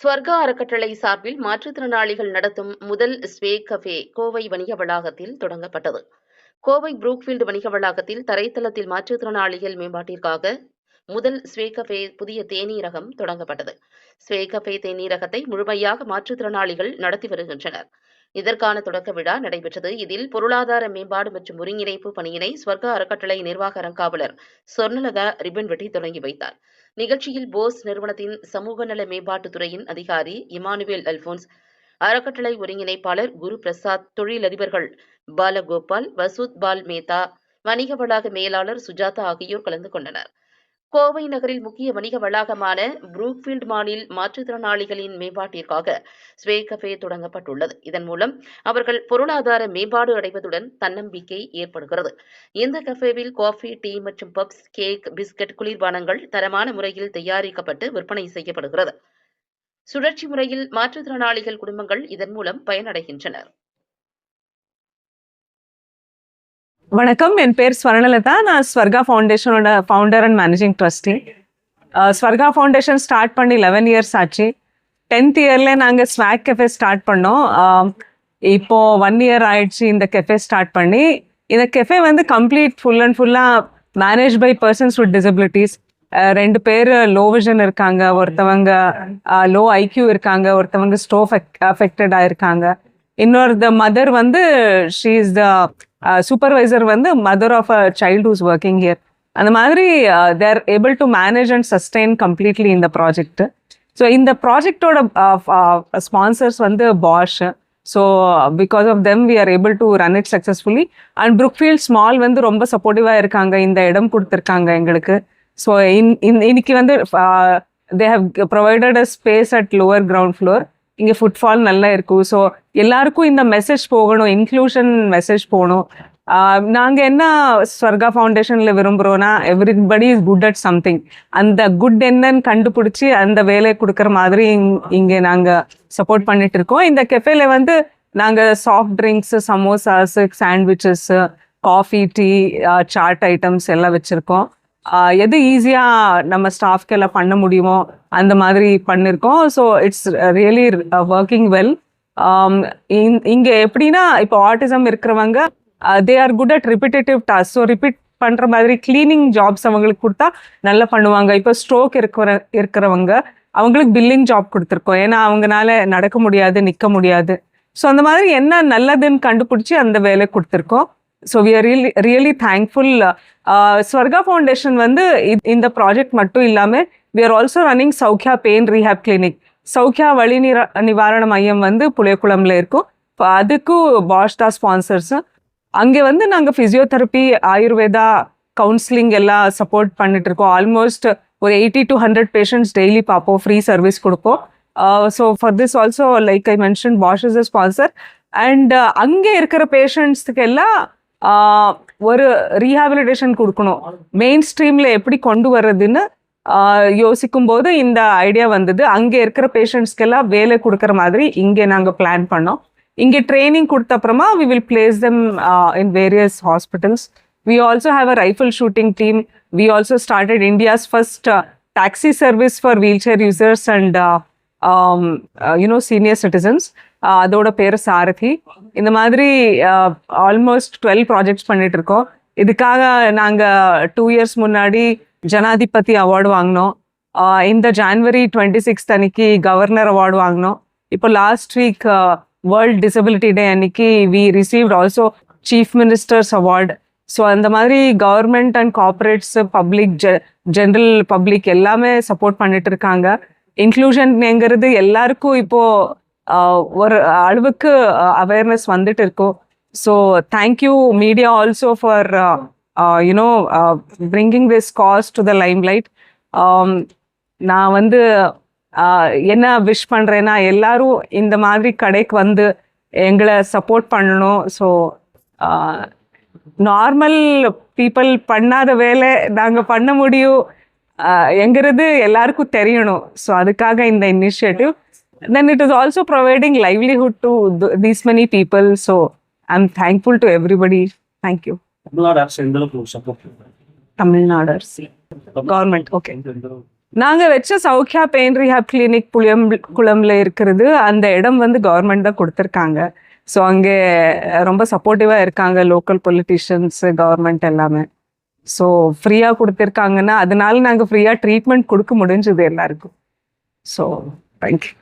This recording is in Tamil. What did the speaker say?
ஸ்வர்கா அறக்கட்டளை சார்பில் மாற்றுத்திறனாளிகள் நடத்தும் முதல் ஸ்வே கஃபே கோவை வணிக வளாகத்தில் தொடங்கப்பட்டது. கோவை புரூக்ஃபீல்டு வணிக வளாகத்தில் தரைத்தளத்தில் மாற்றுத்திறனாளிகள் மேம்பாட்டிற்காக முதல் ஸ்வே கஃபே புதிய தேநீரகம் தொடங்கப்பட்டது. ஸ்வே கஃபே தேநீரகத்தை முழுமையாக மாற்றுத்திறனாளிகள் நடத்தி வருகின்றனர். இதற்கான தொடக்க விழா நடைபெற்றது. இதில் பொருளாதார மேம்பாடு மற்றும் ஒருங்கிணைப்பு பணியினை ஸ்வர்கா அறக்கட்டளை நிர்வாக அறங்காவலர் சொர்ணலதா ரிப்பன் வெட்டி தொடங்கி வைத்தார். நிகழ்ச்சியில் போஸ் நிறுவனத்தின் சமூக நல மேம்பாட்டுத் துறையின் அதிகாரி இமானுவேல் அல்போன்ஸ் அறக்கட்டளை ஒருங்கிணைப்பாளர் குரு பிரசாத் தொழிலதிபர்கள் பாலகோபால் வசூத் பால் மேத்தா வணிக வளாக மேலாளர் சுஜாதா ஆகியோர் கலந்து கொண்டனர். கோவை நகரில் முக்கிய வணிக வளாகமான புரூக்ஃபீல்ட் மாலில் மாற்றுத்திறனாளிகளின் மேம்பாட்டிற்காக ஸ்வே கஃபே தொடங்கப்பட்டுள்ளது. இதன் மூலம் அவர்கள் பொருளாதார மேம்பாடு அடைவதுடன் தன்னம்பிக்கை ஏற்படுகிறது. இந்த கஃபேவில் காஃபி டீ மற்றும் பப்ஸ் கேக் பிஸ்கட் குளிர்பானங்கள் தரமான முறையில் தயாரிக்கப்பட்டு விற்பனை செய்யப்படுகிறது. சுழற்சி முறையில் மாற்றுத்திறனாளிகள் குடும்பங்கள் இதன் மூலம் பயனடைகின்றனர். வணக்கம். என் பேர் ஸ்வர்ணலதா. நான் Swarga ஃபவுண்டேஷனோட founder and managing trustee Swarga foundation start பண்ணி லெவன் இயர்ஸ் ஆச்சு. டென்த் இயரில் நாங்கள் ஸ்நாக் கெஃபே ஸ்டார்ட் பண்ணோம். இப்போது இப்போ ஒன் இயர் ஆயிடுச்சு இந்த கெஃபே ஸ்டார்ட் பண்ணி. இந்த கெஃபே வந்து கம்ப்ளீட் ஃபுல் அண்ட் ஃபுல்லாக manage by persons with disabilities ரெண்டு பேர் லோ விஷன் இருக்காங்க. ஒருத்தவங்க லோ ஐக்யூ இருக்காங்க. ஒருத்தவங்க ஸ்டோவ் அஃபெக்டடாக இருக்காங்க. இன்னொரு த மதர் வந்து ஷீ இஸ் த சூப்பர்வைசர் வந்து mother of a child whose working here அந்த மாதிரி they're able to manage and sustain completely இந்த ப்ராஜெக்ட் ஸோ இந்த ப்ராஜெக்டோட ஸ்பான்சர்ஸ் uh, uh, வந்து Bosch so because of them we are able to run it successfully and Brookfield small வந்து ரொம்ப சப்போர்ட்டிவாக இருக்காங்க இந்த இடம் கொடுத்துருக்காங்க எங்களுக்கு. ஸோ இன் இன் இன்னைக்கு வந்து they have provided a space at lower ground floor இங்கே ஃபுட்ஃபால் நல்லா இருக்கும். ஸோ எல்லாருக்கும் இந்த மெசேஜ் போகணும் இன்க்ளூஷன் மெசேஜ் போகணும். நாங்கள் என்ன ஸ்வர்கா ஃபவுண்டேஷனில் விரும்புகிறோன்னா everybody is good at something அந்த குட் என்னன்னு கண்டுபிடிச்சி அந்த வேலையை கொடுக்குற மாதிரி இங்- இங்கே நாங்கள் சப்போர்ட் பண்ணிட்டு இருக்கோம். இந்த கெஃபேல வந்து நாங்கள் soft drinks samosas sandwiches coffee tea chaat items எல்லாம் வச்சுருக்கோம். எது ஈஸியாக நம்ம ஸ்டாஃப்க்கு எல்லாம் பண்ண முடியுமோ அந்த மாதிரி பண்ணியிருக்கோம் so it's really working well இங்கே எப்படின்னா இப்போ ஆட்டிசம் இருக்கிறவங்க they are good at repetitive task so repeat பண்ணுற மாதிரி கிளீனிங் ஜாப்ஸ் அவங்களுக்கு கொடுத்தா நல்லா பண்ணுவாங்க. இப்போ ஸ்ட்ரோக் இருக்கிற இருக்கிறவங்க அவங்களுக்கு பில்லிங் ஜாப் கொடுத்துருக்கோம். ஏன்னா அவங்கனால நடக்க முடியாது நிற்க முடியாது. ஸோ அந்த மாதிரி என்ன நல்லதுன்னு கண்டுபிடிச்சி அந்த வேலை கொடுத்துருக்கோம். So we are really really thankful Swarga foundation வந்து இந்த ப்ராஜெக்ட் மட்டும் இல்லாமல் we are also running Soukhya pain rehab clinic Soukhya வழி நிர நிவாரண மையம் வந்து புளியக்குளம்ல இருக்கும். இப்போ அதுக்கும் பாஷ் தான் ஸ்பான்சர்ஸ். அங்கே வந்து நாங்கள் ஃபிசியோதெரப்பி ஆயுர்வேதா கவுன்சிலிங் எல்லாம் சப்போர்ட் பண்ணிட்டு இருக்கோம் ஆல்மோஸ்ட் ஒரு eighty to hundred patients daily பார்ப்போம். ஃப்ரீ சர்வீஸ் கொடுப்போம். So for this also like I mention Bosch is a sponsor and அங்கே இருக்கிற பேஷண்ட்ஸுக்கு எல்லாம் ஒரு ரீஹாபிலிட்டேஷன் கொடுக்கணும். மெயின் ஸ்ட்ரீமில் எப்படி கொண்டு வர்றதுன்னு யோசிக்கும் போது இந்த ஐடியா வந்தது. அங்கே இருக்கிற பேஷண்ட்ஸ்க்கெல்லாம் வேலை கொடுக்குற மாதிரி இங்கே நாங்கள் பிளான் பண்ணோம். இங்கே ட்ரைனிங் கொடுத்த அப்புறமா we will place them in various hospitals we also have a rifle shooting team we also started India's first taxi service for wheelchair users and you know senior citizens அதோட பேர் சாரதி. இந்த மாதிரி ஆல்மோஸ்ட் டுவெல் ப்ராஜெக்ட்ஸ் பண்ணிட்டு இருக்கோம். இதுக்காக நாங்கள் டூ இயர்ஸ் முன்னாடி ஜனாதிபதி அவார்டு வாங்கினோம். இந்த ஜான்வரி டுவெண்ட்டி சிக்ஸ்த் அன்னைக்கு கவர்னர் அவார்டு வாங்கினோம். இப்போ last week world disability day அன்னைக்கு we received also chief ministers award so அந்த மாதிரி government and corporates public general public எல்லாமே சப்போர்ட் பண்ணிட்டு இருக்காங்க. இன்க்ளூஷன்ங்கிறது எல்லாருக்கும் இப்போ ஒரு அளவுக்கு அவேர்னஸ் வந்துட்டு இருக்கும். So thank you media also for you know bringing this cause to the limelight நான் வந்து ஆஹ், என்ன விஷ் பண்ணுறேன்னா எல்லாரும் இந்த மாதிரி கடைக்கு வந்து எங்களை சப்போர்ட் பண்ணணும். ஸோ நார்மல் பீப்புள் பண்ணாத வேலை நாங்கள் பண்ண முடியும். ஆஹ், எங்கிறது எல்லாருக்கும் தெரியணும். ஸோ அதுக்காக இந்த initiative then it is also providing livelihood to these many people so I am thankful to everybody thank you Tamil Nadu அரசு எந்த அளவுக்கு சப்போர்ட் தமிழ்நாடு அரசு. கவர்மெண்ட் ஓகே நாங்கள் வச்ச சௌக்கியா பெயின் ரீஹாப் கிளினிக் புளியம் குளம்ல இருக்கிறது அந்த இடம் வந்து கவர்மெண்ட் தான் கொடுத்துருக்காங்க. ஸோ அங்கே ரொம்ப சப்போர்ட்டிவாக இருக்காங்க லோக்கல் பொலிட்டிஷியன்ஸ் கவர்மெண்ட் எல்லாமே. ஸோ ஃப்ரீயாக கொடுத்துருக்காங்கன்னா அதனால நாங்கள் ஃப்ரீயாக ட்ரீட்மெண்ட் கொடுக்க முடிஞ்சது எல்லாருக்கும். So thank you